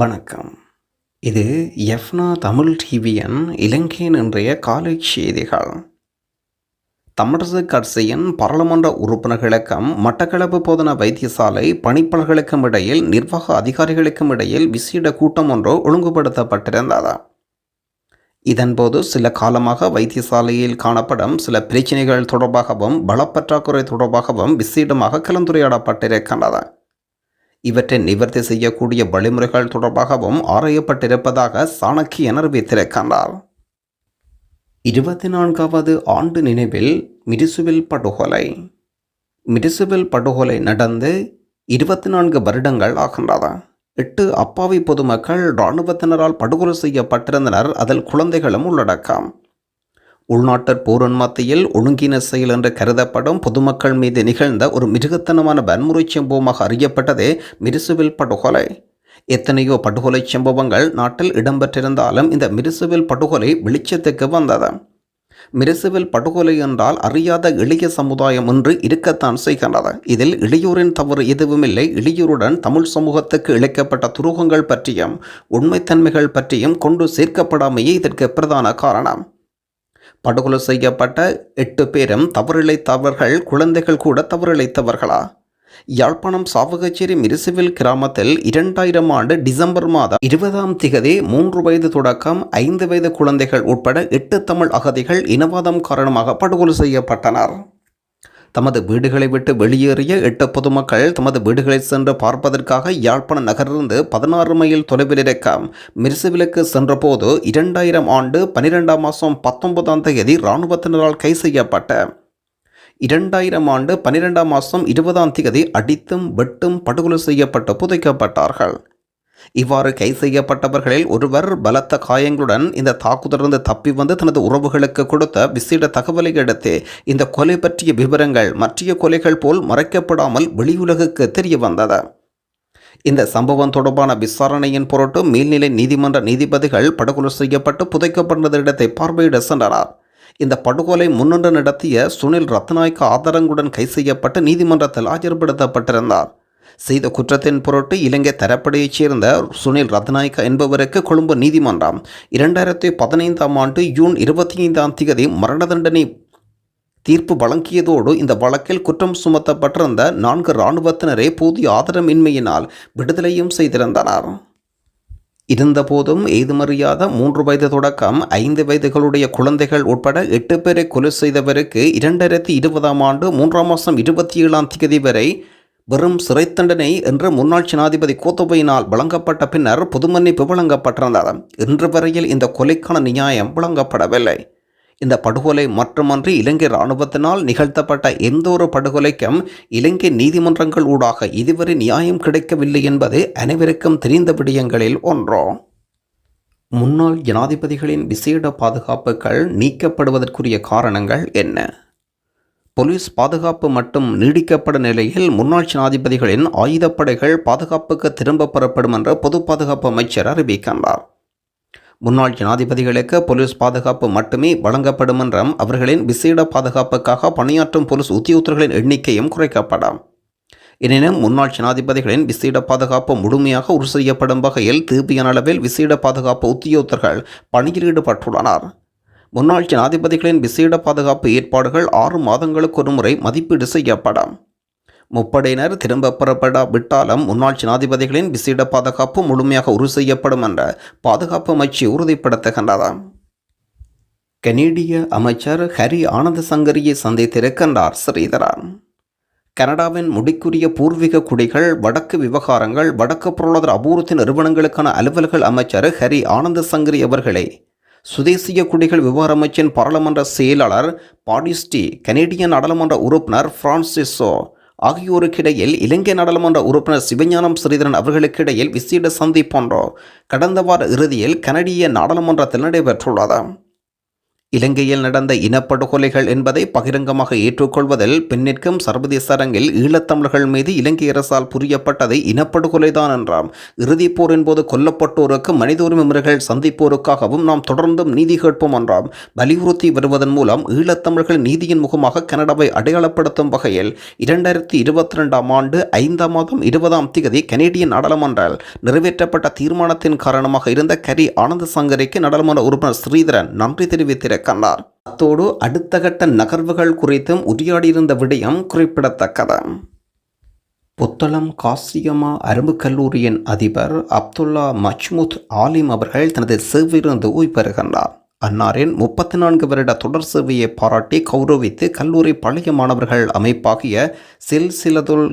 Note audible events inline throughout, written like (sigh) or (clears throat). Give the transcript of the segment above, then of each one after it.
வணக்கம். இது எஃப்னா தமிழ் டிவியன் இலங்கையின் இன்றைய காலை செய்திகள். தமிழரசு கட்சியின் பாராளுமன்ற உறுப்பினர்களுக்கும் மட்டக்களப்பு போதனா வைத்தியசாலை பணிப்பாளர்களுக்கும் இடையில் நிர்வாக அதிகாரிகளுக்கும் இடையில் விசேட கூட்டம் ஒன்று ஒழுங்குபடுத்தப்பட்டிருந்தது. இதன்போது சில காலமாக வைத்தியசாலையில் காணப்படும் சில பிரச்சினைகள் தொடர்பாகவும் பலப்பற்றாக்குறை தொடர்பாகவும் விசேடமாக கலந்துரையாடப்பட்டிருக்கின்றன இவற்றை நிவர்த்தி செய்யக்கூடிய வழிமுறைகள் தொடர்பாகவும் ஆராயப்பட்டிருப்பதாக சாணக்கியன் அறிவித்திருக்கின்றார். இருபத்தி நான்காவது ஆண்டு நினைவில் மிரிசுவில் படுகொலை. மிரிசுவில் படுகொலை நடந்து இருபத்தி நான்கு வருடங்கள் ஆகின்றன. எட்டு அப்பாவி பொதுமக்கள் இராணுவத்தினரால் படுகொலை செய்யப்பட்டிருந்தனர். அதில் குழந்தைகளும் உள்ளடக்கம். உள்நாட்டர் போரின் மத்தியில் ஒழுங்கின செயல் என்று கருதப்படும் பொதுமக்கள் மீது நிகழ்ந்த ஒரு மிருகத்தனமான வன்முறை சம்பவமாக அறியப்பட்டதே மிரிசுவில் படுகொலை. எத்தனையோ படுகொலை சம்பவங்கள் நாட்டில் இடம்பெற்றிருந்தாலும் இந்த மிரிசுவில் படுகொலை வெளிச்சத்துக்கு வந்தது. மிரிசுவில் படுகொலை என்றால் அறியாத எளிய சமுதாயம் ஒன்று இருக்கத்தான் செய்கின்றது. இதில் இளையோரின் தவறு எதுவுமில்லை. இளையோருடன் தமிழ் சமூகத்துக்கு இழைக்கப்பட்ட துரோகங்கள் பற்றியும் உண்மைத்தன்மைகள் பற்றியும் கொண்டு சேர்க்கப்படாமையே இதற்கு பிரதான காரணம். படுகொலை செய்யப்பட்ட எட்டு பேரும் தவறிழைத்தவர்கள் குழந்தைகள் கூட தவறிழைத்தவர்களா? யாழ்ப்பாணம் சாவகச்சேரி மிரிசுவில் கிராமத்தில் இரண்டாயிரம் ஆண்டு டிசம்பர் மாதம் இருபதாம் திகதி மூன்று வயது தொடக்கம் ஐந்து வயது குழந்தைகள் உட்பட எட்டு தமிழ் அகதிகள் இனவாதம் காரணமாக படுகொலை செய்யப்பட்டனர். தமது வீடுகளை விட்டு வெளியேறிய எட்டு பொதுமக்கள் தமது வீடுகளை சென்று பார்ப்பதற்காக யாழ்ப்பாண நகரிலிருந்து பதினாறு மைல் தொலைவில் இருக்க மிர்சுவிலுக்கு சென்றபோது இரண்டாயிரம் ஆண்டு பனிரெண்டாம் மாதம் பத்தொன்பதாம் தேதி இராணுவத்தினரால் கை செய்யப்பட்ட. இரண்டாயிரம் ஆண்டு பனிரெண்டாம் மாதம் இருபதாம் தேதி அடித்தும் வெட்டும் படுகொலை செய்யப்பட்டு புதைக்கப்பட்டார்கள். இவ்வாறு கை செய்யப்பட்டவர்களில் ஒருவர் பலத்த காயங்களுடன் இந்த தாக்குதலிருந்து தப்பி வந்து தனது உறவுகளுக்கு கொடுத்த விசேட தகவலை அடுத்து இந்த கொலை பற்றிய விவரங்கள் மற்றிய கொலைகள் போல் மறைக்கப்படாமல் வெளியுலகுக்கு தெரிய வந்தது. இந்த சம்பவம் தொடர்பான விசாரணையின் பொருட்டு மேல்நிலை நீதிமன்ற நீதிபதிகள் படுகொலை செய்யப்பட்டு புதைக்கப்பட்ட இடத்தை பார்வையிட சென்றனர். இந்த படுகொலை முன்னின்று நடத்திய சுனில் ரத்நாயக்க ஆதாரங்களுடன் கை செய்யப்பட்டு நீதிமன்றத்தில் ஆஜர்படுத்தப்பட்டிருந்தார். செய்த குற்றத்தின் பொருட்டு இலங்கை தரப்படையைச் சேர்ந்த சுனில் ரத்நாயக்கா என்பவருக்கு கொழும்பு நீதிமன்றம் இரண்டாயிரத்தி பதினைந்தாம் ஆண்டு ஜூன் இருபத்தி ஐந்தாம் தேதி மரண தண்டனை தீர்ப்பு வழங்கியதோடு இந்த வழக்கில் குற்றம் சுமத்தப்பட்டிருந்த நான்கு இராணுவத்தினரே போதிய ஆதரமின்மையினால் விடுதலையும் செய்திருந்தனர். இருந்தபோதும் ஏதுமறியாத மூன்று வயது தொடக்கம் ஐந்து வயதுகளுடைய குழந்தைகள் உட்பட எட்டு பேரை கொலை செய்தவருக்கு இரண்டாயிரத்தி இருபதாம் ஆண்டு மூன்றாம் மாதம் இருபத்தி ஏழாம் தேதி வரை வெறும் சிறை தண்டனை என்று முன்னாள் ஜனாதிபதி கோத்தபையினால் வழங்கப்பட்ட பின்னர் பொது மன்னிப்பு வழங்கப்பட்டிருந்தது. இன்று வரையில் இந்த கொலைக்கான நியாயம் வழங்கப்படவில்லை. இந்த படுகொலை மட்டுமன்றி இலங்கை இராணுவத்தினால் நிகழ்த்தப்பட்ட எந்த ஒரு படுகொலைக்கும் இலங்கை நீதிமன்றங்கள் ஊடாக இதுவரை நியாயம் கிடைக்கவில்லை என்பது அனைவருக்கும் தெரிந்த விடயங்களில் ஒன்றோ. முன்னாள் ஜனாதிபதிகளின் விசேட பாதுகாப்புகள் நீக்கப்படுவதற்குரிய காரணங்கள் என்ன? போலீஸ் பாதுகாப்பு மட்டும் நீடிக்கப்பட நிலையில் முன்னாள் ஜனாதிபதிகளின் ஆயுதப்படைகள் பாதுகாப்புக்கு திரும்ப பெறப்படும் என்று பொது பாதுகாப்பு அமைச்சர் அறிவிக்கின்றார். முன்னாள் ஜனாதிபதிகளுக்கு போலீஸ் பாதுகாப்பு மட்டுமே வழங்கப்படும் என்றும் அவர்களின் விசேட பாதுகாப்புக்காக பணியாற்றும் போலீஸ் உத்தியோகர்களின் எண்ணிக்கையும் குறைக்கப்படும். எனினும் முன்னாள் ஜனாதிபதிகளின் விசேட பாதுகாப்பு முழுமையாக உறுதி செய்யப்படும் வகையில் தேவையான அளவில் விசேட பாதுகாப்பு உத்தியோகத்தர்கள் பணியில் ஈடுபட்டுள்ளனர். முன்னாள் ஜனாதிபதிகளின் விசேட பாதுகாப்பு ஏற்பாடுகள் ஆறு மாதங்களுக்கு ஒரு முறை மதிப்பீடு செய்யப்படும். முப்படையினர் திரும்ப பெறப்படாவிட்டாலும் முன்னாள் ஜனாதிபதிகளின் விசேட பாதுகாப்பு முழுமையாக உறுதி செய்யப்படும் என்ற பாதுகாப்பு அமைச்சு உறுதிப்படுத்துகின்றது. கனேடிய அமைச்சர் ஹரி ஆனந்த சங்கரியை சந்தித்திருக்கின்றார் ஸ்ரீதரன். கனடாவின் முடிக்குரிய பூர்வீக குடிகள் வடக்கு விவகாரங்கள் வடக்கு பொருளாதார அபூர்வத்தின் நிறுவனங்களுக்கான அலுவல்கள் அமைச்சர் ஹரி ஆனந்த சங்கரி அவர்களை சுதேசிய குடிகள் விவகார அமைச்சின் பாராளுமன்ற செயலாளர் பாடிஸ்டி கனேடிய நாடாளுமன்ற உறுப்பினர் பிரான்சிஸோ ஆகியோருக்கிடையில் இலங்கை நாடாளுமன்ற உறுப்பினர் சிவஞானம் ஸ்ரீதரன் அவர்களுக்கிடையில் விசேட சந்திப்பொன்றோ கடந்த வார இறுதியில் கனடிய நாடாளுமன்றத்தில் நடைபெற்றுள்ளது. இலங்கையில் நடந்த இனப்படுகொலைகள் என்பதை பகிரங்கமாக ஏற்றுக்கொள்வதில் பெண்ணிற்கும் சர்வதேச அரங்கில் ஈழத்தமிழர்கள் மீது இலங்கை அரசால் புரியப்பட்டதை இனப்படுகொலைதான் என்றாம். இறுதிப் போரின் போது கொல்லப்பட்டோருக்கு மனித உரிமை முறைகள் சந்திப்போருக்காகவும் நாம் தொடர்ந்தும் நீதி கேட்போம் என்றாம். வலியுறுத்தி வருவதன் மூலம் ஈழத்தமிழர்கள் நீதியின் முகமாக கனடாவை அடையாளப்படுத்தும் வகையில் இரண்டாயிரத்தி இருபத்தி ரெண்டாம் ஆண்டு ஐந்தாம் மாதம் இருபதாம் திகதி கனேடிய நாடாளுமன்றால் நிறைவேற்றப்பட்ட தீர்மானத்தின் காரணமாக இருந்த கரி ஆனந்த சங்கரிக்கு நாடாளுமன்ற உறுப்பினர் ஸ்ரீதரன் நன்றி தெரிவித்திருக்கின்றார் அத்தோடு அடுத்த கட்ட நகர்வுகள் குறித்தும் உரையாடியிருந்த விடயம் குறிப்பிடத்தக்கது. புத்தளம் காசியமா அரும்பு கல்லூரியின் அதிபர் அப்துல்லா மஜ்மூத் ஆலிம் அவர்கள் தனது சேவையிலிருந்து ஓய்வு பெறுகின்றார். அன்னாரின் முப்பத்தி நான்கு வருட தொடர் சேவையை பாராட்டி கௌரவித்து கல்லூரி பழைய மாணவர்கள் அமைப்பாகிய சில்சிலதுல்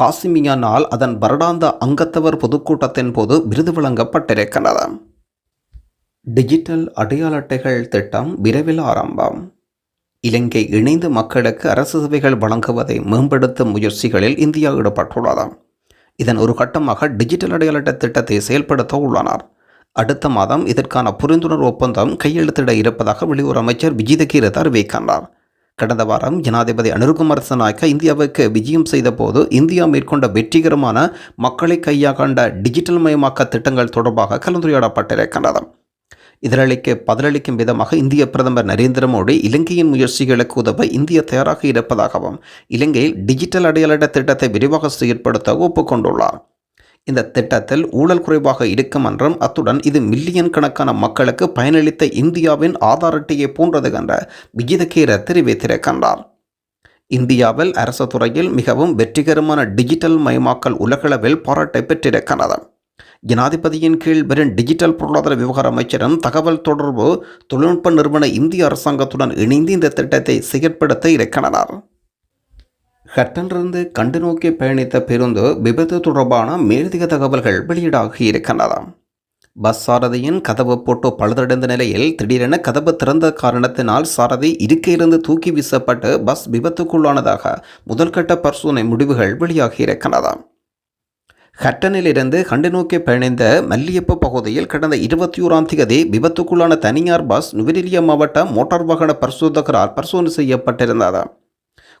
காசிமியானால் அதன் வருடாந்த அங்கத்தவர் பொதுக்கூட்டத்தின் போது விருது வழங்கப்பட்டிருக்கின்றது. டிஜிட்டல் அடையாள அட்டைகள் திட்டம் விரைவில் ஆரம்பம். இலங்கை இணைந்து மக்களுக்கு அரசு சேவைகள் வழங்குவதை மேம்படுத்தும் முயற்சிகளில் இந்தியா ஈடுபட்டுள்ளது. இதன் ஒரு கட்டமாக டிஜிட்டல் அடையாள அட்டை திட்டத்தை செயல்படுத்த உள்ளனர். அடுத்த மாதம் இதற்கான புரிந்துணர்வு ஒப்பந்தம் கையெழுத்திட இருப்பதாக வெளியுறவு அமைச்சர் விஜித கீரத் அறிவிக்கின்றார் கடந்த வாரம் ஜனாதிபதி அனுருகுமார் சனாய்க்கா இந்தியாவுக்கு விஜயம் செய்தபோது இந்தியா மேற்கொண்ட வெற்றிகரமான மக்களை கையாகண்ட டிஜிட்டல் மயமாக்க திட்டங்கள் தொடர்பாக கலந்துரையாடப்பட்டிருக்கின்றது. இதனளிக்க பதிலளிக்கும் விதமாக இந்திய பிரதமர் நரேந்திர மோடி இலங்கையின் முயற்சிகளுக்கு உதவ இந்திய தயாராக இருப்பதாகவும் இலங்கையில் டிஜிட்டல் அடையாள திட்டத்தை விரிவாக செயற்படுத்த ஒப்புக்கொண்டுள்ளார். இந்த திட்டத்தில் ஊழல் குறைவாக இருக்கும் என்றும் அத்துடன் இது மில்லியன் கணக்கான மக்களுக்கு பயனளித்த இந்தியாவின் ஆதார் அட்டையை போன்றது என்ற விஜிதகீர தெரிவித்திருக்கின்றார். இந்தியாவில் அரசு துறையில் மிகவும் வெற்றிகரமான டிஜிட்டல் மயமாக்கல் உலகளவில் பாராட்டை பெற்றிருக்கிறது. ஜனாதிபதியின் கீழ் வரும் டிஜிட்டல் பொருளாதார விவகார அமைச்சரும் தகவல் தொடர்பு தொழில்நுட்ப நிறுவன இந்திய அரசாங்கத்துடன் இணைந்து இந்த திட்டத்தை செயற்படுத்த இருக்கின்றனர் ஹட்டனிலிருந்து கண்டு நோக்கி பயணித்த பேருந்து விபத்து தொடர்பான மேலதிக தகவல்கள் வெளியீடாகி இருக்கின்றன. பஸ் சாரதியின் கதவு போட்டு பழுதடைந்த நிலையில் திடீரென கதவு திறந்த காரணத்தினால் சாரதி இருக்கையிலிருந்து தூக்கி வீசப்பட்டு பஸ் விபத்துக்குள்ளானதாக முதல்கட்ட பரிசோதனை முடிவுகள் வெளியாகி இருக்கின்றன. ஹட்டனிலிருந்து கண்டு நோக்கி பயணிந்த மல்லியப்ப பகுதியில் கடந்த இருபத்தி ஓராம் தேதி விபத்துக்குள்ளான தனியார் பஸ் நுவரெலியா மாவட்ட மோட்டார் வாகன பரிசோதகரால் பரிசோதனை செய்யப்பட்டிருந்தது.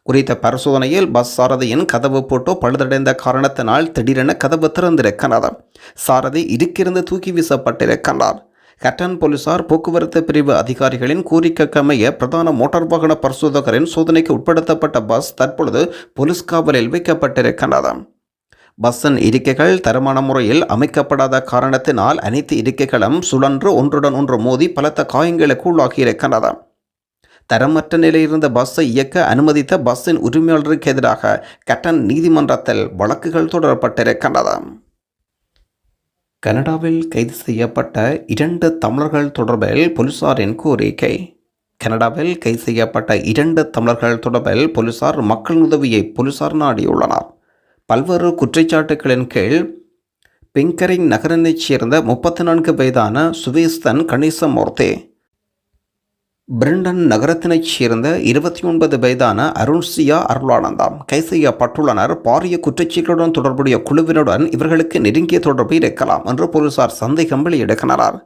குறித்த பரிசோதனையில் பஸ் சாரதியின் கதவு போட்டு பழுதடைந்த காரணத்தினால் திடீரென கதவு திறந்திருக்கிறது. சாரதி இருக்கிருந்து தூக்கி வீசப்பட்டிருக்கிறார். ஹட்டன் போலீசார் போக்குவரத்து பிரிவு அதிகாரிகளின் கோரிக்கைக்கமைய பிரதான மோட்டார் வாகன பரிசோதகரின் சோதனைக்கு உட்படுத்தப்பட்ட பஸ் தற்பொழுது போலீஸ் காவலில் வைக்கப்பட்டிருக்கிறது. பஸ்ஸின் இருக்கைகள் தரமான முறையில் அமைக்கப்படாத காரணத்தினால் அனைத்து இருக்கைகளும் சுழன்று ஒன்றுடன் ஒன்று மோதி பலத்த காயங்களுக்கு உள்ளாகியிருக்கின்றன தரமற்ற நிலையில் இருந்த பஸ்ஸை இயக்க அனுமதித்த பஸ்ஸின் உரிமையாளருக்கு எதிராக கட்டன் நீதிமன்றத்தில் வழக்குகள் தொடரப்பட்டிருக்கின்றன. கனடாவில் கைது செய்யப்பட்ட இரண்டு தமிழர்கள் தொடர்பில் போலீசாரின் கோரிக்கை. கனடாவில் கைது செய்யப்பட்ட இரண்டு தமிழர்கள் தொடர்பில் போலீசார் மக்கள் உதவியை போலீசார் நாடியுள்ளனர். பல்வேறு குற்றச்சாட்டுகளின் கீழ் பிங்கரிங் நகரனைச் சேர்ந்த முப்பத்தி நான்கு வயதான சுவேஸ்தன் கணேசமூர்த்தி பிரிண்டன் நகரத்தினைச் சேர்ந்த இருபத்தி ஒன்பது வயதான அருண்சியா அருளானந்தாம் கைது செய்யப்பட்டுள்ளனர். பாரிய குற்றச்சீட்டுடன் தொடர்புடைய குழுவினுடன் இவர்களுக்கு நெருங்கிய தொடர்பு இருக்கலாம் என்று போலீசார் சந்தேகம் வெளியிடுகின்றனர்.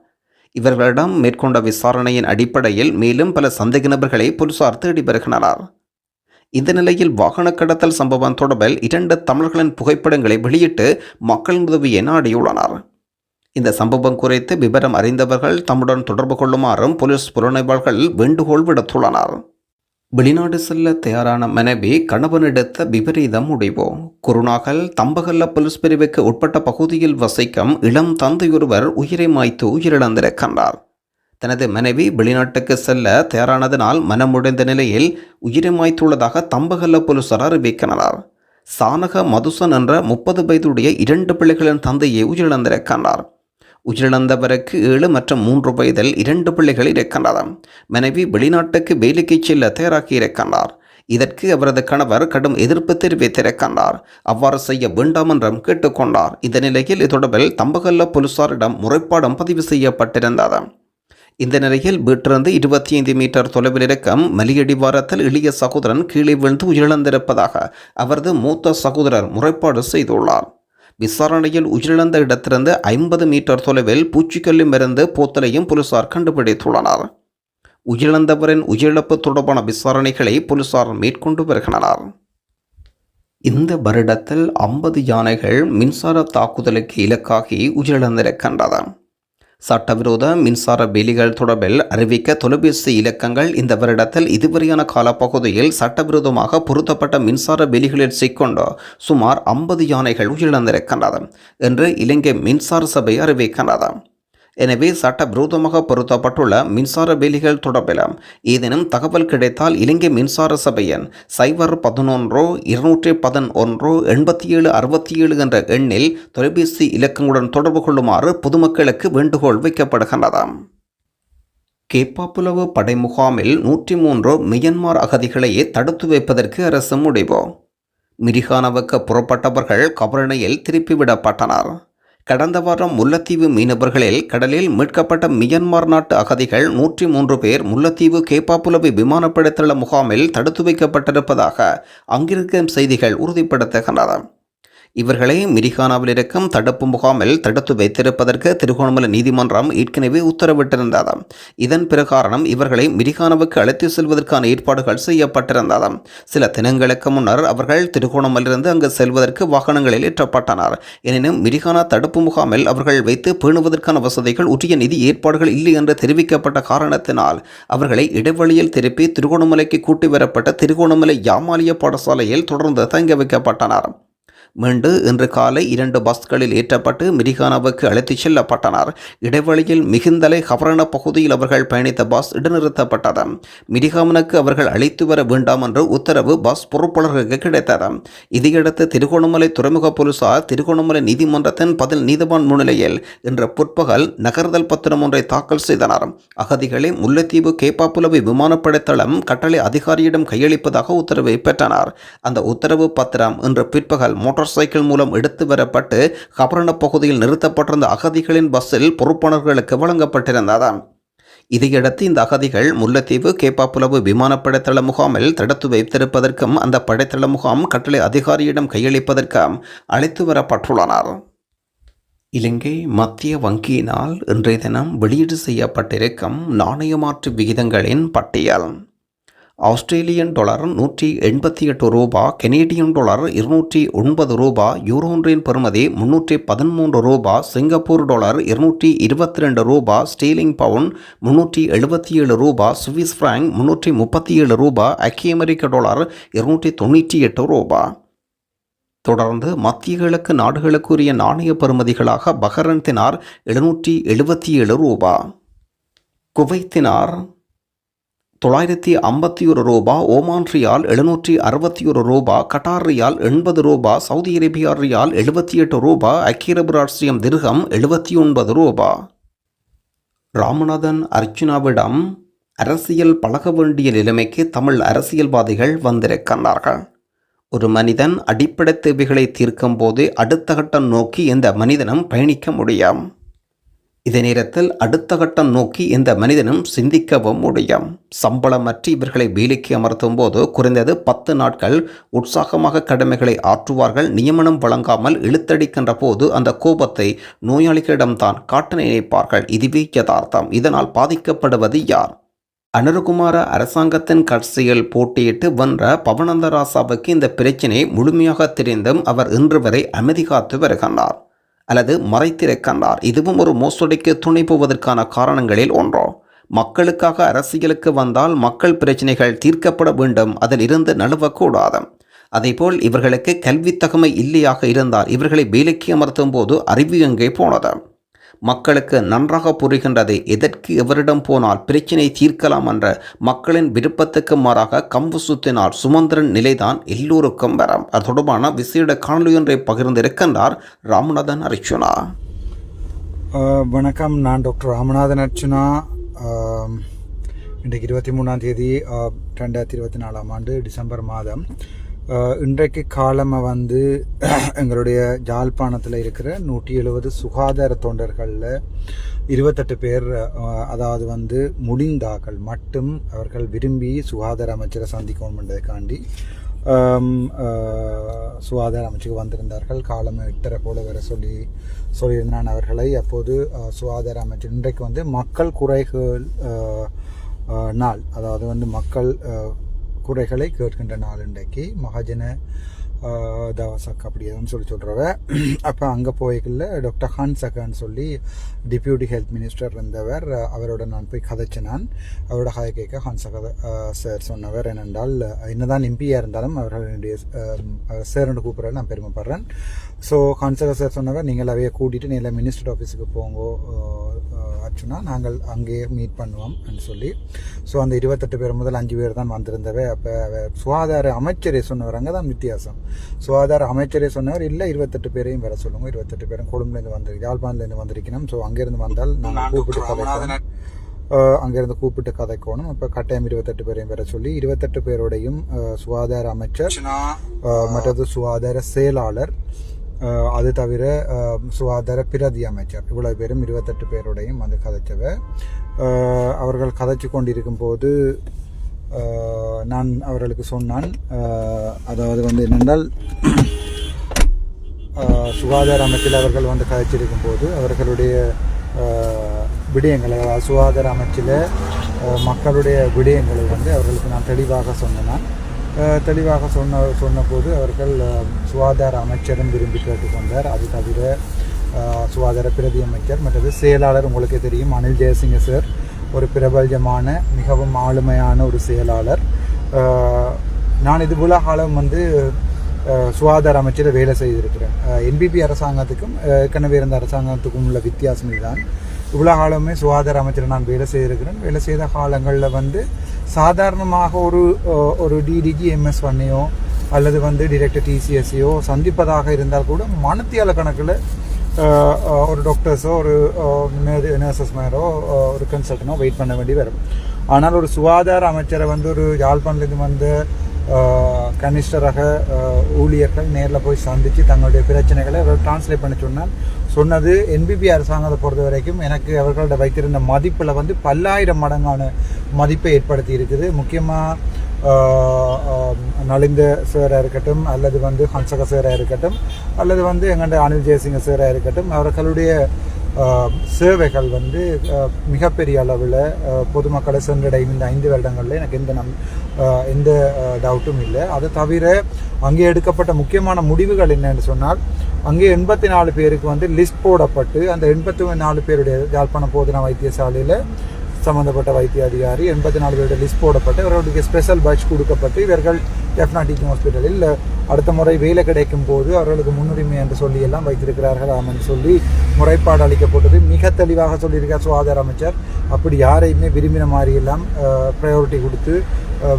இவர்களிடம் மேற்கொண்ட விசாரணையின் அடிப்படையில் மேலும் பல சந்தேக நபர்களை போலீசார் தேடி வருகின்றனர். இந்த நிலையில் வாகன கடத்தல் சம்பவம் தொடர்பில் இரண்டு தமிழர்களின் புகைப்படங்களை வெளியிட்டு மக்களின் உதவியை நாடியுள்ளனர். இந்த சம்பவம் குறித்து விவரம் அறிந்தவர்கள் தம்முடன் தொடர்பு கொள்ளுமாறும் போலீஸ் புலனாய்வாளர்கள் வேண்டுகோள் விடுத்துள்ளனர். வெளிநாடு செல்ல தயாரான மனைவி கணவன் எடுத்த விபரீத முடிவு. குருநாகல் தம்பகல்ல போலீஸ் பிரிவுக்கு உட்பட்ட பகுதியில் வசிக்கும் இளம் தந்தையொருவர் உயிரை மாய்த்து உயிரிழந்திருக்கின்றார். தனது மனைவி வெளிநாட்டுக்கு செல்ல தயாரானதனால் மனமுடைந்த நிலையில் உயிரமாய்த்துள்ளதாக தம்பகல்ல போலீசார் அறிவிக்கின்றனர். சானக மதுசன் என்ற முப்பது வயதுடைய இரண்டு பிள்ளைகளின் தந்தையை உயிரிழந்திருக்கின்றார் உயிரிழந்தவருக்கு ஏழு மற்றும் மூன்று வயதில் இரண்டு பிள்ளைகள் இருக்கின்றனர் மனைவி வெளிநாட்டுக்கு வேலைக்கு செல்ல தயாராகி இருக்கின்றார் இதற்கு அவரது கணவர் கடும் எதிர்ப்பு தெரிவித்திருக்கின்றார் அவ்வாறு செய்ய வேண்டாம் என்றும் கேட்டுக்கொண்டார். இந்த நிலையில் தொடர்பில் தம்பகல்ல போலீசாரிடம் முறைப்பாடும் பதிவு செய்யப்பட்டிருந்தது. இந்த நிலையில் வீட்டிலிருந்து இருபத்தி ஐந்து மீட்டர் தொலைவில் இருக்கும் மலியடிவாரத்தில் இளைய சகோதரன் கீழே விழுந்து உயிரிழந்திருப்பதாக அவரது மூத்த சகோதரர் முறைப்பாடு செய்துள்ளார். விசாரணையில் உயிரிழந்த இடத்திலிருந்து ஐம்பது மீட்டர் தொலைவில் பூச்சிக்கொல்லி மருந்து போத்தலையும் போலீசார் கண்டுபிடித்துள்ளனர். உயிரிழந்தவரின் உயிரிழப்பு தொடர்பான விசாரணைகளை போலீசார் மேற்கொண்டு வருகின்றனர். இந்த வருடத்தில் ஐம்பது யானைகள் மின்சார தாக்குதலுக்கு இலக்காகி உயிரிழந்திருக்கின்றன. சட்டவிரோத மின்சார வேலிகள் தொடர்பில் அறிவிக்க தொலைபேசி இலக்கங்கள் இந்த வருடத்தில் இதுவரையான காலப்பகுதியில் சட்டவிரோதமாக பொருத்தப்பட்ட மின்சார வேலிகளில் சிக்கொண்டு சுமார் ஐம்பது யானைகள் உயிரிழந்திருக்கின்றது என்று இலங்கை மின்சார சபை அறிவிக்கின்றது. எனவே சட்டவிரோதமாக பொருத்தப்பட்டுள்ள மின்சார வேலிகள் தொடர்பில் ஏதேனும் தகவல் கிடைத்தால் இலங்கை மின்சார சபையின் சைபர் பதினொன்று இருநூற்றி பதினொன்று எண்பத்தி ஏழு அறுபத்தி ஏழு என்ற எண்ணில் தொலைபேசி இலக்கங்களுடன் தொடர்பு கொள்ளுமாறு பொதுமக்களுக்கு வேண்டுகோள் வைக்கப்படுகின்றது. கேப்பாப்புலவு படை முகாமில் நூற்றி மூன்று மியன்மார் அகதிகளையே தடுத்து வைப்பதற்கு அரசு முடிவு. மிரிகானவுக்கு புறப்பட்டவர்கள் கபரணையில் திருப்பிவிடப்பட்டனர். கடந்த வாரம் முல்லைத்தீவு மீனவர்களில் கடலில் மீட்கப்பட்ட மியன்மார் நாட்டு அகதிகள் நூற்றி மூன்று பேர் முல்லைத்தீவு கேப்பாப்புலவி விமானப்படைத்தள முகாமில் தடுத்து வைக்கப்பட்டிருப்பதாக அங்கிருக்கும் செய்திகள் உறுதிப்படுத்துகின்றன. இவர்களை மிரிகானாவில் இருக்கும் தடுப்பு முகாமில் தடுத்து வைத்திருப்பதற்கு திருகோணமலை நீதிமன்றம் ஏற்கனவே உத்தரவிட்டிருந்ததாம். இதன் பிரகாரம் இவர்களை மிரிகானாவுக்கு அழைத்து செல்வதற்கான ஏற்பாடுகள் செய்யப்பட்டிருந்ததாம். சில தினங்களுக்கு முன்னர் அவர்கள் திருகோணமலிருந்து அங்கு செல்வதற்கு வாகனங்களில் ஏற்றப்பட்டனர். எனினும் மிரிகானா தடுப்பு முகாமில் அவர்கள் வைத்து பேணுவதற்கான வசதிகள் உரிய நிதி ஏற்பாடுகள் இல்லை என்று தெரிவிக்கப்பட்ட காரணத்தினால் அவர்களை இடைவெளியில் திருப்பி திருகோணமலைக்கு கூட்டி வரப்பட்ட திருகோணமலை யாமாலிய பாடசாலையில் தொடர்ந்து தங்க வைக்கப்பட்டனர். மீண்டு இன்று காலை இரண்டு பஸ்களில் ஏற்றப்பட்டு மிரிகானாவுக்கு அழைத்துச் செல்லப்பட்டனர். இடைவெளியில் மிகுந்தலை ஹவரண பகுதியில் அவர்கள் பயணித்த பஸ் இடைநிறுத்தப்பட்டது. மிரிகாமனுக்கு அவர்கள் அழைத்து வர வேண்டாம் என்று உத்தரவு பஸ் பொறுப்பாளர்களுக்கு கிடைத்தது. இதையடுத்து திருகோணமலை துறைமுக போலீசார் திருகோணமலை நீதிமன்றத்தின் பதில் நீதிவான் முன்னிலையில் இன்று பிற்பகல் நகர்தல் பத்திரம் ஒன்றை தாக்கல் செய்தனர். அகதிகளை முல்லைத்தீவு கேப்பாப்புலவை விமானப்படை தளம் கட்டளை அதிகாரியிடம் கையளிப்பதாக உத்தரவை பெற்றனர். அந்த உத்தரவு பத்திரம் இன்று பிற்பகல் மோட்டார் மோட்டார் சைக்கிள் மூலம் எடுத்து வரப்பட்டு கபரண பகுதியில் நிறுத்தப்பட்டிருந்த அகதிகளின் பஸ்ஸில் பொறுப்பாளர்களுக்கு வழங்கப்பட்டிருந்தது இதையடுத்து இந்த அகதிகள் முல்லைத்தீவு கேப்பாப்புலவு விமானப்படை தள முகாமில் தடுத்து வைத்திருப்பதற்கும் அந்த படைத்தள முகாம் கட்டளை அதிகாரியிடம் கையளிப்பதற்கும் அழைத்து வரப்பட்டுள்ளனர். இலங்கை மத்திய வங்கியினால் இன்றைய தினம் வெளியீடு செய்யப்பட்டிருக்கும் நாணயமாற்று விகிதங்களின் பட்டியல். ஆஸ்திரேலியன் டாலர் நூற்றி எண்பத்தி எட்டு ரூபா கெனேடியன் டாலர் இருநூற்றி ஒன்பது ரூபா யூரோன்றின் பெறுமதி முன்னூற்றி பதிமூன்று ரூபா சிங்கப்பூர் டாலர் இருநூற்றி இருபத்தி ரெண்டு ரூபா ஸ்டீலிங் பவுன் முன்னூற்றி எழுபத்தி ஏழு ரூபா சுவிஸ் ஃப்ராங்க் முன்னூற்றி முப்பத்தி ஏழு ரூபா ஐக்கிய அமெரிக்க டாலர் இருநூற்றி தொண்ணூற்றி எட்டு ரூபா. தொடர்ந்து மத்திய கிழக்கு நாடுகளுக்குரிய நாணய பெறுமதிகளாக பஹரன் தினார் எழுநூற்றி எழுபத்தி ஏழு ரூபா. குவைத்தினார் தொள்ளாயிரத்தி ஐம்பத்தி ஒரு ரூபா ஓமான் ரியால் எழுநூற்றி அறுபத்தி ஒரு ரூபா கட்டார் ரியால் எண்பது ரூபா சவுதி அரேபியா ரியால் எழுபத்தி எட்டு ரூபா ஐக்கிய திருகம் ராஷ்டிரியம் எழுபத்தி ஒன்பது ரூபா. ராமநாதன் அர்ச்சுனாவிடம் அரசியல் பழக வேண்டிய நிலைமைக்கு தமிழ் அரசியல்வாதிகள் வந்திருக்கின்றார்கள். ஒரு மனிதன் அடிப்படை தேவைகளை தீர்க்கும் போது அடுத்த கட்டம் நோக்கி இந்த மனிதனும் பயணிக்க முடியும். இதே நேரத்தில் அடுத்த கட்டம் நோக்கி இந்த மனிதனும் சிந்திக்கவும் முடியும். சம்பளமற்றி இவர்களை வேலைக்கு அமர்த்தும் போது குறைந்தது பத்து நாட்கள் உற்சாகமாக கடமைகளை ஆற்றுவார்கள். நியமனம் வழங்காமல் இழுத்தடிக்கின்ற போது அந்த கோபத்தை நோயாளிகளிடம்தான் காட்ட நினைப்பார்கள். இதுவே யதார்த்தம். இதனால் பாதிக்கப்படுவது யார்? அனுருகுமார அரசாங்கத்தின் கட்சியில் போட்டியிட்டு வென்ற பவனந்தராசாவுக்கு இந்த பிரச்சினை முழுமையாக தெரிந்தும் அவர் இன்று வரை அமைதி காத்து வருகின்றார் அல்லது மறைத்திருக்கின்றார் இதுவும் ஒரு மோசடிக்கு துணை போவதற்கான காரணங்களில் ஒன்றோ. மக்களுக்காக அரசியலுக்கு வந்தால் மக்கள் பிரச்சனைகள் தீர்க்கப்பட வேண்டும். அதில் இருந்து நழுவக்கூடாது. அதேபோல் இவர்களுக்கு கல்வித்தகமை இல்லையாக இருந்தால் இவர்களை வேலைக்கு அமர்த்தும் போது அறிவு எங்கே போனது? மக்களுக்கு நன்றாக புரிகின்றது எதற்கு எவரிடம் போனால் பிரச்சினை தீர்க்கலாம் என்ற மக்களின் விருப்பத்துக்கு மாறாக கம்பு சுத்தினால் சுமந்திரன் நிலைதான் எல்லோருக்கும் வரம். அது தொடர்பான விசேட காணொலி ஒன்றை பகிர்ந்திருக்கின்றார் ராமநாதன் அர்ச்சுனா வணக்கம். நான் டாக்டர் ராமநாதன் அர்ச்சுனா இன்றைக்கு இருபத்தி மூணாம் தேதி ரெண்டாயிரத்தி இருபத்தி நாலாம் ஆண்டு டிசம்பர் மாதம். இன்றைக்கு காலமாக வந்து (clears throat) எங்களுடைய ஜாழ்ப்பாணத்தில் இருக்கிற நூற்றி எழுபது சுகாதார தொண்டர்களில் இருபத்தெட்டு பேர் அதாவது வந்து முடிந்தார்கள். மட்டும் அவர்கள் விரும்பி சுகாதார அமைச்சரை சந்திக்கணும் என்பதற்காண்டி சுகாதார அமைச்சுக்கு வந்திருந்தார்கள். காலம் எட்டரை போல வர சொல்லி சொல்லியிருந்தான் அவர்களை. அப்போது சுகாதார அமைச்சர் இன்றைக்கு வந்து மக்கள் குறைகள் நாள் அதாவது வந்து மக்கள் குறைகளை கேட்கின்ற நாள் இன்றைக்கு. மகாஜன தவாசக் தவசக் அப்படின்னு சொல்லி சொல்கிறவ அப்போ அங்கே போய்க்குள்ள டாக்டர் ஹான் சக்கான்னு சொல்லி டிப்யூட்டி ஹெல்த் மினிஸ்டர் இருந்தவர். அவரோட நான் போய் கதைச்சு நான் அவரோட ஹாய் கேட்க ஹான் சகா சார் சொன்னவர். என்னென்றால் என்னதான் எம்பியாக இருந்தாலும் அவர்களுடைய சார்னு கூப்பிட்ற நான் பெருமைப்படுறேன். ஸோ ஹான்சக சார் சொன்னவர் நீங்கள் அவைய கூட்டிகிட்டு நீங்கள் மினிஸ்டர் ஆஃபீஸுக்கு போங்கோ. அர்ச்சுனா நாங்கள் அங்கேயே மீட் பண்ணுவோம் சொல்லி. ஸோ அந்த இருபத்தெட்டு பேர் முதல் அஞ்சு பேர் தான் வந்திருந்தவை அப்போ சுகாதார அமைச்சரே சொன்னவர் அங்கே தான் வித்தியாசம். சுகாதார அமைச்சரே சொன்னவர் இல்லை இருபத்தெட்டு பேரையும் வர சொல்லுங்க இருபத்தெட்டு பேரும் கொழும்புலேருந்து வந்து யாழ்ப்பாணத்துலேருந்து வந்திருக்கணும். ஸோ அங்கேருந்து வந்தால் நாங்கள் கூப்பிட்டு அங்கேருந்து கூப்பிட்டு கதைக்கணும். அப்போ கட்டாயம் இருபத்தெட்டு பேரையும் வர சொல்லி இருபத்தெட்டு பேரோடையும் சுகாதார அமைச்சர் மற்றது சுகாதார செயலாளர் அது தவிர சுகாதார பிரதி அமைச்சர் இவ்வளவு பேரும் இருபத்தெட்டு பேரோடையும் வந்து கதைச்சவ அவர்கள் கதைச்சு கொண்டிருக்கும் போது நான் அவர்களுக்கு சொன்னான் அதாவது வந்து என்னென்றால் (clears throat) சுகாதார அமைச்சில் அவர்கள் வந்து கதைச்சிருக்கும் போது அவர்களுடைய விடயங்களை சுகாதார அமைச்சில் மக்களுடைய விடயங்களை வந்து அவர்களுக்கு நான் தெளிவாக சொன்னேன். தெளிவாக சொன்ன சொன்னபோது அவர்கள் சுகாதார அமைச்சரும் விரும்பி கேட்டுக்கொண்டார். அது தவிர சுகாதார பிரதி அமைச்சர் மற்றது செயலாளர் உங்களுக்கே தெரியும் அனில் ஜெயசிங்க சார் ஒரு பிரபல்யமான மிகவும் ஆளுமையான ஒரு செயலாளர். நான் இது போல காலம் வந்து சுகாதார அமைச்சரை வேலை செய்திருக்கிறேன். என்பிபி அரசாங்கத்துக்கும் ஏற்கனவே இருந்த அரசாங்கத்துக்கும் உள்ள வித்தியாசம் இதுதான். இவ்வளோ காலமே சுகாதார அமைச்சர் நான் வேலை செய்திருக்கிறேன். வேலை செய்த காலங்களில் வந்து சாதாரணமாக ஒரு ஒரு டிடிஜி எம்எஸ் பண்ணையோ அல்லது வந்து டிரெக்டர் டிசிஎஸ்சியோ சந்திப்பதாக இருந்தால் கூட மனத்தியால கணக்கில் ஒரு டாக்டர்ஸோ ஒரு நர்சஸ் மேரோ ஒரு கன்சல்டனோ வெயிட் பண்ண வேண்டி வரும். ஆனால் ஒரு சுகாதார அமைச்சரை வந்து ஒரு யாழ்ப்பாணத்துலேருந்து வந்து கனிஷ்டரக ஊழியர்கள் நேரில் போய் சந்தித்து தங்களுடைய பிரச்சனைகளை டிரான்ஸ்லேட் பண்ண சொன்னால் சொன்னது என்பிபி அரசாங்கத்தை பொறுத்த வரைக்கும் எனக்கு அவர்களோட வைத்திருந்த மதிப்பில் வந்து பல்லாயிரம் மடங்கான மதிப்பை ஏற்படுத்தி இருக்குது. முக்கியமாக நலிந்த சேராக இருக்கட்டும் அல்லது வந்து ஹன்சக சேராக இருக்கட்டும் அல்லது வந்து எங்கள்கிட்ட அனில் ஜெயசிங்க சேராக இருக்கட்டும் அவர்களுடைய சேவைகள் வந்து மிகப்பெரிய அளவில் பொதுமக்களை சென்றடையும் இந்த ஐந்து வருடங்களில் எனக்கு எந்த நம் எந்த டவுட்டும் இல்லை. அது தவிர அங்கே எடுக்கப்பட்ட முக்கியமான முடிவுகள் என்னன்னு சொன்னால் அங்கே எண்பத்தி நாலு பேருக்கு வந்து லிஸ்ட் போடப்பட்டு அந்த எண்பத்தி நாலு பேருடைய யாழ்ப்பாணம் போதனா வைத்தியசாலையில் சம்பந்தப்பட்ட வைத்திய அதிகாரி எண்பத்தி நாலு பேருடைய லிஸ்ட் போடப்பட்டு இவர்களுக்கு ஸ்பெஷல் பட்ஜ் கொடுக்கப்பட்டு இவர்கள் எஃப்னா டீச்சிங் ஹாஸ்பிட்டலில் அடுத்த முறை வேலை கிடைக்கும் போது அவர்களுக்கு முன்னுரிமை என்று சொல்லி எல்லாம் வைத்திருக்கிறார்கள் ஆமென்னு சொல்லி முறைப்பாடு அளிக்கப்பட்டது. மிக தெளிவாக சொல்லியிருக்கார் சுகாதார அமைச்சர். அப்படி யாரையுமே விரும்பின மாதிரி எல்லாம் ப்ரையாரிட்டி கொடுத்து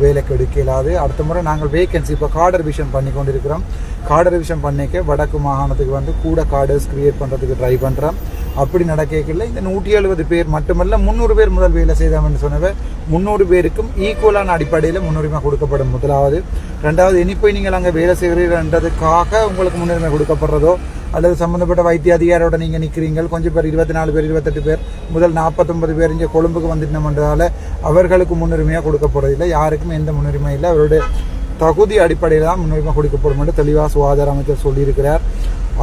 வேலைக்கு எடுக்க இல்லாது அடுத்த முறை நாங்கள் வேகன்சி இப்போ கார்டர் விஷன் பண்ணி கொண்டிருக்கிறோம். கார்டர் ரிவிஷன் பண்ணிக்க வடக்கு மாகாணத்துக்கு வந்து கூட கார்டர்ஸ் கிரியேட் பண்ணுறதுக்கு ட்ரை பண்ணுறோம் அப்படி நடக்கல இந்த நூற்றி எழுபது பேர் மட்டுமல்ல முந்நூறு பேர் முதல் வேலை செய்தோம்னு சொன்னவ முந்நூறு பேருக்கும் ஈக்குவலான அடிப்படையில் முன்னுரிமை கொடுக்கப்படும் முதலாவது. ரெண்டாவது இனி போய் நீங்கள் அங்கே வேலை செய்கிறீர்கள்ன்றதுக்காக உங்களுக்கு முன்னுரிமை கொடுக்கப்படுறதோ அல்லது சம்மந்தப்பட்ட வைத்திய அதிகாரியோட நீங்கள் நிற்கிறீங்க கொஞ்சம் பேர் இருபத்தி நாலு பேர் இருபத்தெட்டு பேர் முதல் நாற்பத்தொன்பது பேர் இங்கே கொழும்புக்கு வந்துட்டோம்ன்றதால அவர்களுக்கு முன்னுரிமையாக கொடுக்கப்படுறதில்லை யாருக்கும் எந்த முன்னுரிமை இல்லை. அவருடைய தகுதி அடிப்படையில் தான் முன்னுரிமை கொடுக்கப்படும் என்று தெளிவாக சுகாதார அமைச்சர் சொல்லியிருக்கிறார்.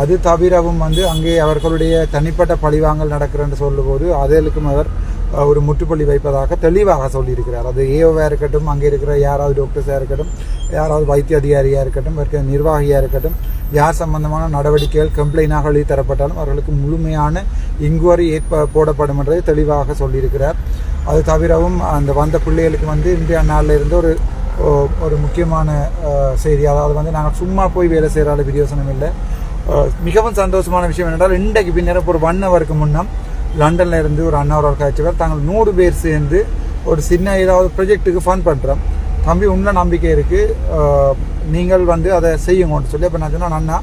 அது தவிரவும் வந்து அங்கே அவர்களுடைய தனிப்பட்ட பழிவாங்கல் நடக்கிறன்னு சொல்லும்போது அதற்கும் அவர் ஒரு முற்றுப்புள்ளி வைப்பதாக தெளிவாக சொல்லியிருக்கிறார். அது ஏஓவாக இருக்கட்டும் அங்கே இருக்கிற யாராவது டாக்டர்ஸாக இருக்கட்டும் யாராவது வைத்திய அதிகாரியாக இருக்கட்டும் இருக்கிற நிர்வாகியாக இருக்கட்டும் யார் சம்பந்தமான நடவடிக்கைகள் கம்ப்ளைண்டாக எழுதி தரப்பட்டாலும் அவர்களுக்கு முழுமையான இன்குவரி ஏற்ப போடப்படும் என்றதை தெளிவாக சொல்லியிருக்கிறார். அது தவிரவும் அந்த வந்த பிள்ளைகளுக்கு வந்து இன்றைய நாளில் இருந்து ஒரு ஓ- ஒரு முக்கியமான செய்தி. அதாவது வந்து நாங்கள் சும்மா போய் வேலை செய்கிற அளவு யோசனம் இல்லை. மிகவும் சந்தோஷமான விஷயம் என்னென்றால் இன்றைக்கு பின்னர் ஒரு ஒன் ஹவருக்கு முன்னம் லண்டனில் இருந்து ஒரு அண்ணாவர் பேர் தாங்கள் நூறு பேர் சேர்ந்து ஒரு சின்ன ஏதாவது ப்ரொஜெக்ட்டுக்கு ஃபண்ட் பண்ணுறோம் தம்பி உள்ள நம்பிக்கை இருக்குது நீங்கள் வந்து அதை செய்யுங்கன்னு சொல்லி அப்போ நான் சொன்னேன் அண்ணா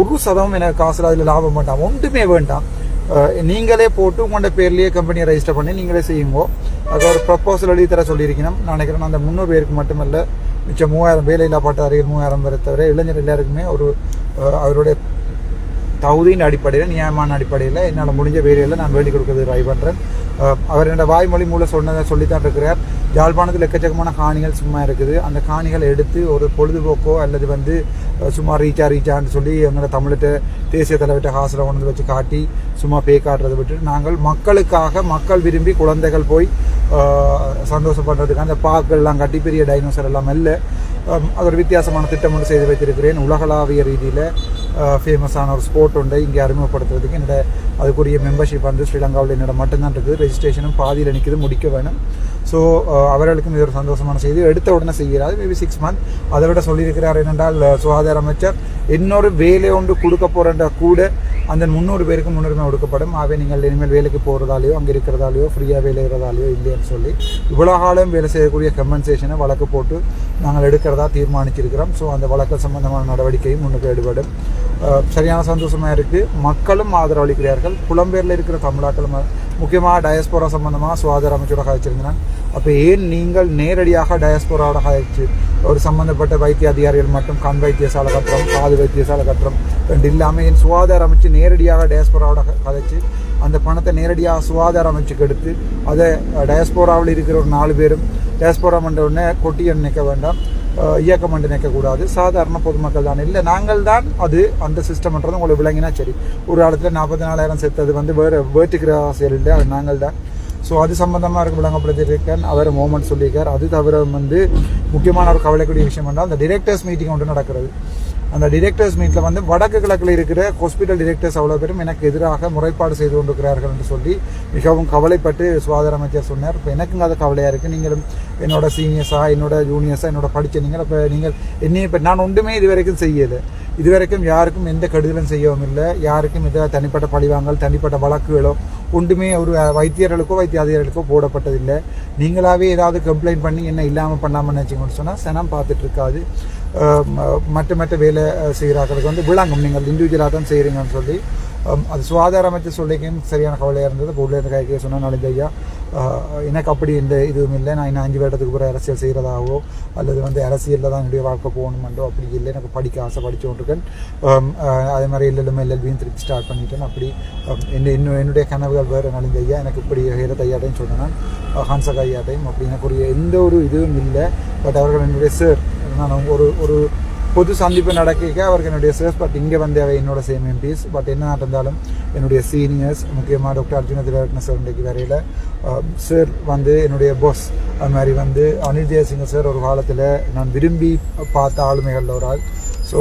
ஒரு சதவம் எனக்கு காசில் அதில் லாபம் வேண்டாம் ஒன்றுமே வேண்டாம். நீங்களே போட்டு உங்களோட பேர்லேயே கம்பெனியை ரெஜிஸ்டர் பண்ணி நீங்களே செய்யுங்கோ. அது ஒரு ப்ரப்போசல் எழுதி தர சொல்லியிருக்கணும். நான் நினைக்கிறேன் அந்த முந்நூறு பேருக்கு மட்டுமல்ல மிச்சம் மூவாயிரம் வேலையில்லா பட்டாரிகள் மூவாயிரம் பேரை தவிர இளைஞர் எல்லாருக்குமே ஒரு அவருடைய தகுதியின் அடிப்படையில் நியாயமான அடிப்படையில் என்னால் முடிஞ்ச வேலையில் நான் வேண்டிக் கொடுக்கறது ட்ரை பண்ணுறேன் அவர் என்னோட வாய்மொழி மூலம் சொன்னதை சொல்லித்தான் இருக்கிறார். யாழ்ப்பாணத்தில் எக்கச்சக்கமான காணிகள் சும்மா இருக்குது. அந்த காணிகளை எடுத்து ஒரு பொழுதுபோக்கோ அல்லது வந்து சும்மா ரீச்சா ரீச்சான்னு சொல்லி எங்களை தமிழ்கிட்ட தேசிய தலைவர்கிட்ட ஹாசில் கொண்டு வச்சு காட்டி சும்மா பே காட்டுறதை விட்டுட்டு நாங்கள் மக்களுக்காக மக்கள் விரும்பி குழந்தைகள் போய் சந்தோஷம் சந்தோஷப்படுறதுக்கு அந்த பார்க்கெல்லாம் கட்டி பெரிய டைனோசர் எல்லாம் இல்லை அது ஒரு வித்தியாசமான திட்டம் ஒன்று செய்து வைத்திருக்கிறேன் உலகளாவிய ரீதியில். ஃபேமஸான ஒரு ஸ்போர்ட் ஒன்றை இங்கே அறிமுகப்படுத்துறதுக்கு என்னோட அதுக்குரிய மெம்பர்ஷிப் வந்து ஸ்ரீலங்காவில் என்னோட மட்டும்தான் இருக்குது. ரெஜிஸ்ட்ரேஷனும் பாதியில் நிற்கிது முடிக்க வேணும். ஸோ அவர்களுக்கும் இது ஒரு சந்தோஷமான செய்தி. எடுத்த உடனே செய்கிறார் மேபி சிக்ஸ் மந்த் அதை விட சொல்லியிருக்கிறார் என்னென்றால் சுகாதார அமைச்சர் இன்னொரு வேலை ஒன்று கொடுக்க போகிறன்ற கூட. அந்த முந்நூறு பேருக்கு முன்னுரிமை கொடுக்கப்படும் ஆகவே நீங்கள் இனிமேல் வேலைக்கு போகிறதாலையோ அங்கே இருக்கிறதாலையோ ஃப்ரீயாக வேலை இருக்கிறதாலையோ இல்லைன்னு சொல்லி இவ்வளோ காலம் வேலை செய்யக்கூடிய கம்பன்சேஷனை வழக்கு போட்டு நாங்கள் எடுக்கிறதா தீர்மானிச்சிருக்கிறோம். ஸோ அந்த வழக்கு சம்பந்தமான நடவடிக்கையும் முன்னுக்கு ஈடுபடும் சரியான சந்தோஷமாக இருக்குது மக்களும் ஆதரவளிக்கிறார்கள். புலம்பெயரில் இருக்கிற தமிழாக்களும் முக்கியமாக டயஸ்போரா சம்பந்தமாக சுகாதார அமைச்சரோட கழிச்சிருந்தேன். அப்போ ஏன் நீங்கள் நேரடியாக டயஸ்போராவோட கழிச்சு ஒரு சம்பந்தப்பட்ட வைத்திய அதிகாரிகள் மட்டும் கண் வைத்தியசாலை கட்டுறோம் காது வைத்தியசாலை கட்டுறோம் ரெண்டு இல்லாமல் என் சுகாதார அமைச்சு நேரடியாக டயஸ்போராவோட கதைச்சு அந்த பணத்தை நேரடியாக சுகாதார அமைச்சுக்கு எடுத்து அதை டயஸ்போராவில் இருக்கிற ஒரு நாலு பேரும் டயஸ்போரா பண்ணுற உடனே கொட்டி நிற்க வேண்டாம். இயக்கம் என்று நிற்கக்கூடாது. சாதாரண பொதுமக்கள் தான். இல்லை நாங்கள் தான் அது அந்த சிஸ்டம்ன்றது உங்களுக்கு விளங்கினா சரி. ஒரு காலத்தில் நாற்பத்தி நாலாயிரம் செத்தது வந்து வேறு வேட்டுக்கிற ஆசையில் இல்லை. அது நாங்கள் தான். ஸோ அது சம்மந்தமாக இருக்க விளங்கப்படுத்திருக்கேன் அவர் மூமெண்ட் சொல்லியிருக்கார். அது தவிர வந்து முக்கியமான ஒரு கவலைக்கூடிய விஷயம் என்றால் அந்த டிரெக்டர்ஸ் மீட்டிங் ஒன்று நடக்கிறது. அந்த டிரெக்டர்ஸ் மீட்டில் வந்து வடக்கு கிழக்கில் இருக்கிற ஹாஸ்பிட்டல் டிரெக்டர்ஸ் அவ்வளோ பேரும் எனக்கு எதிராக முறைப்பாடு செய்து கொண்டிருக்கிறார்கள் என்று சொல்லி மிகவும் கவலைப்பட்டு சுகாதார அமைச்சர் சொன்னார். இப்போ எனக்கும் அது கவலையாக இருக்குது நீங்களும் என்னோட சீனியர்ஸாக என்னோட ஜூனியர்ஸாக என்னோட படித்த நீங்கள் இப்போ நீங்கள் என்னையும் இப்போ நான் ஒன்றுமே இது வரைக்கும் செய்யலை. இதுவரைக்கும் யாருக்கும் எந்த கெடுதலும் செய்யவும் இல்லை. யாருக்கும் எதாவது தனிப்பட்ட பழிவாங்கல் தனிப்பட்ட வழக்குகளோ ஒன்றுமே ஒரு வைத்தியர்களுக்கோ வைத்தியாதிகளுக்கோ போடப்பட்டதில்லை. நீங்களாவே ஏதாவது கம்ப்ளைண்ட் பண்ணி என்ன இல்லாமல் பண்ணாமல் நினச்சிங்கன்னு சொன்னால் சனம் பார்த்துட்டு இருக்காது. மற்ற மற்ற வேலை அஹ், செய்கிறார்களுக்கு வந்து விளங்கும் நீங்கள் இண்டிவிஜுவலாக தான் செய்கிறீங்கன்னு சொல்லி அது சுகாதார அமைச்சர் சொல்லிக்கும் சரியான கவலையாக இருந்தது இப்போ உள்ள சொன்னாலும் சொன்னால் ஐயா எனக்கு அப்படி எந்த இதுவும் இல்லை நான் இன்னும் அஞ்சு வருடத்துக்கு பிறகு அரசியல் செய்கிறதாவோ அல்லது வந்து அரசியலில் தான் என்னுடைய வாழ்க்கை போகணுமெண்டோ அப்படி இல்லை எனக்கு படிக்க ஆசை படித்தோன்றிருக்கேன் அதே மாதிரி எல்எல்எம் எல்எல்பியும் திருப்பி ஸ்டார்ட் பண்ணிட்டேன் அப்படி என்ன இன்னும் என்னுடைய கனவுகள் வேறு நலிந்த ஐயா எனக்கு இப்படி ஹேரத் ஐயாட்டையும் சொன்னேன் ஹான்சக் ஐயாட்டையும் அப்படி எனக்கு ஒரு எந்த ஒரு இதுவும் இல்லை பட் அவர்கள் என்னுடைய சார் நான் ஒரு ஒரு பொது சந்திப்பு நடக்க அவருக்கு என்னுடைய சேர்ஸ் பட் இங்கே வந்து அவை என்னோட சேம் எம்பிஸ் பட் என்ன நடந்தாலும் என்னுடைய சீனியர்ஸ் முக்கியமாக டாக்டர் அர்ஜுன திரட்ன சார் இன்றைக்கு வரையில் சார் um, வந்து என்னுடைய பாஸ் அது மாதிரி வந்து அனில் ஜெயசிங்க சார் ஒரு காலத்தில் நான் விரும்பி பார்த்த ஆளுமைகளில் ஒரு ஆள். ஸோ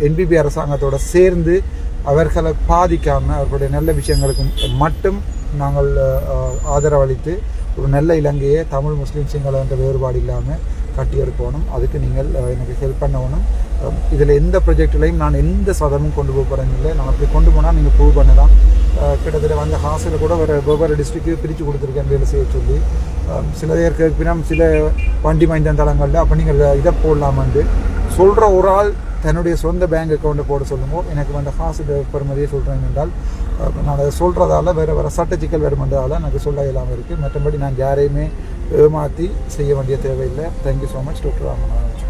என்பிபி um, அரசாங்கத்தோட சேர்ந்து அவர்களை பாதிக்காமல் அவர்களுடைய நல்ல விஷயங்களுக்கு மட்டும் நாங்கள் uh, ஆதரவளித்து ஒரு நல்ல இலங்கையை தமிழ் முஸ்லீம் சிங்கள என்ற வேறுபாடு இல்லாமல் கட்டியெடுக்கணும். அதுக்கு நீங்கள் எனக்கு ஹெல்ப் பண்ணணும். இதில் எந்த ப்ரொஜெக்ட்லையும் நான் எந்த சதமும் கொண்டு போக போகிறேன் இல்லை. நான் அப்படி கொண்டு போனால் நீங்கள் ப்ரூவ் பண்ணலாம். கிட்டத்தட்ட வந்து ஹாஸ்டலில் கூட வேறு வெவ்வேறு டிஸ்ட்ரிக்ட்டு பிரித்து கொடுத்துருக்கேன் வேலை செய்ய சொல்லி. சில பேருக்கு சில வண்டி மைந்தன் தளங்களில் அப்போ நீங்கள் இதை போடலாமாண்டு சொல்கிற ஒரு ஆள் தன்னுடைய சொந்த பேங்க் அக்கௌண்ட்டை போட சொல்லுங்க. எனக்கு வந்து காசு பெறுமதியை சொல்கிறேன் என்றால் நான் அதை சொல்கிறதால வேறு வேறு சட்ட சிக்கல் வருமென்றதால எனக்கு சொல்ல இல்லாமல் இருக்குது மற்றபடி நான் யாரையுமே ஏமாற்றி செய்ய வேண்டிய தேவையில்லை. Thank you so much doctor Ramanathan.